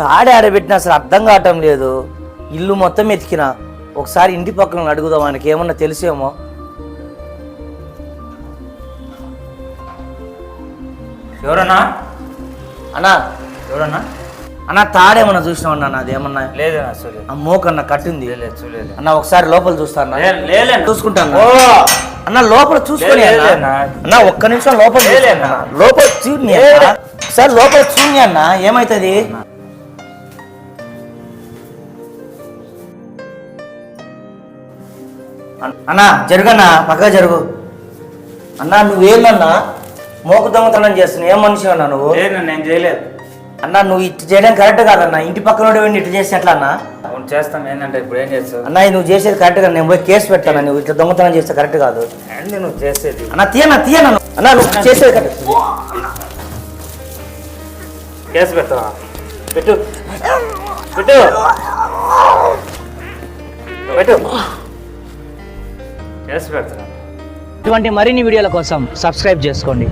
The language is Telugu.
తాడి ఆడబెట్టినా అసలు అర్థం కావటం లేదు. ఇల్లు మొత్తం ఎతికిన. ఒకసారి ఇంటి పక్కన అడుగుదాం ఆయనకి ఏమన్నా తెలిసేమో. ఎవరన్నా? అన్నా ఎవరన్నా? అన్న తాడేమన్నా చూసినావు అన్న? అదేమన్నా లేదన్నా చూడలేదు. ఆ మోకన్న కట్టింది. లేదు చూడలేదు. అన్న ఒకసారి లోపల చూస్తాను. చూసుకుంటాను అన్న. లోపల చూసుకొని అన్న. ఒక్క నిమిషం లోపల. లోపల అన్న. ఒకసారి లోపల చూడని అన్న. ఏమైతుంది? అన్న జరుగన్నా పక్కగా జరుగు. అన్నా నువ్వేందన్నా మోకు దొంగతనం చేస్తున్నావు? ఏం మనిషి అన్నా నువ్వు? నేను చేయలేదు. అన్నా నువ్వు ఇటు చేయడం కరెక్ట్ కాదన్నా. ఇంటి పక్కన ఇటు చేసి ఎట్లా అన్నా? అవును చేస్తాం. ఏంటంటే ఇప్పుడు ఏం చేస్తావు? అన్న నువ్వు చేసేది కరెక్ట్ కాదు. నేను పోయి కేసు పెట్టాను నువ్వు ఇట్లా దొంగతనం చేస్తే కరెక్ట్ కాదు. నువ్వు చేసేది? అన్న తీయనా తీయనా. అన్న నువ్వు చేసేది కరెక్ట్ కేసు పెట్టవా పెట్టు. పెట్టు. పెట్టు. ఇటువంటి మరిన్ని వీడియోల కోసం సబ్స్క్రైబ్ చేసుకోండి.